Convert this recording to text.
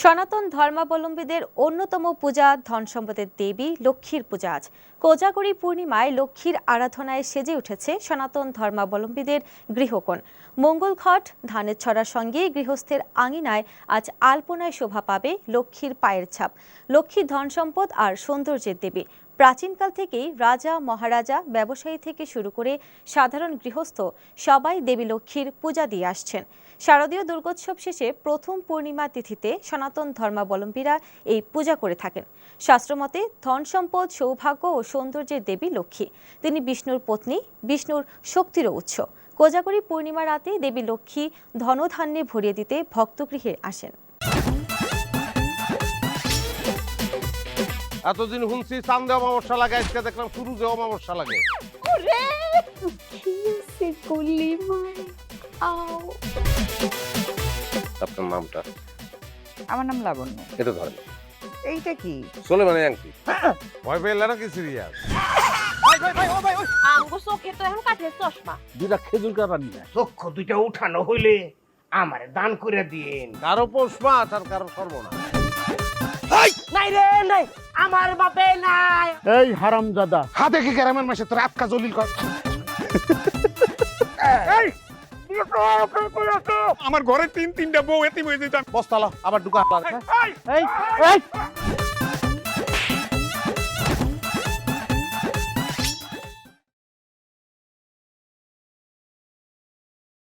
সনাতন ধর্মাবলম্বীদের অন্যতম পূজা ধন সম্পদের দেবী লক্ষ্মীর পূজা আজ। কোজাগরি পূর্ণিমায় লক্ষ্মীর আরাধনায় সেজে উঠেছে সনাতন ধর্মাবলম্বীদের গৃহকোণ। মঙ্গল ঘট, ধানের ছড়ার সঙ্গে গৃহস্থের আঙিনায় আজ আলপনায় শোভা পাবে লক্ষ্মীর পায়ের ছাপ। লক্ষ্মী ধন সম্পদ আর সৌন্দর্যের দেবী প্রাচীনকাল থেকেই রাজা, মহারাজা, ব্যবসায়ী থেকে শুরু করে সাধারণ গৃহস্থ সবাই দেবী লক্ষ্মীর পূজা দিয়ে আসছেন। শারদীয় দুর্গোৎসব শেষে প্রথম পূর্ণিমা তিথিতে সনাতন ধর্মাবলম্বীরা এই পূজা করে থাকেন। শাস্ত্রমতে, ধন সম্পদ, সৌভাগ্য ও সৌন্দর্যের দেবী লক্ষ্মী। তিনি বিষ্ণুর পত্নী, বিষ্ণুর শক্তিরও উৎস। কোজাগরী পূর্ণিমা রাতে দেবী লক্ষ্মী ধনধান্যে ভরিয়ে দিতে ভক্তগৃহে আসেন। এতদিন শুনছি চান্দে অমাবস্যা লাগে আজকে দেখলাম শুরু যে অমাবস্যা লাগে। ওরে কিসে কলি মাই আও। আপনার নামটা? আমার নাম লাবণ্য। এটা ধরেন। এইটা কি? চলে মানে আংটি। ভয় পেলে নাকি সিরিয়াস? আমগো চোখে তো এখন কাঠের চশমা। দুটা খেজুর কাটা নিয়ে আয়। দুইটা উঠানো হইলে আমার দান করে দিন কারও পৌষ মাস আর কারও সর্বনাশ। নাই রে নাই। আমার বাপে নাই। এই হারামজাদা। হাতে কি গ্রামের মাসে তোর আটকা জলিল কর। আমার ঘরে তিন তিনটা বউ এতি হয়ে যেতাম বস্তালা আবার ঢুকা। এই এই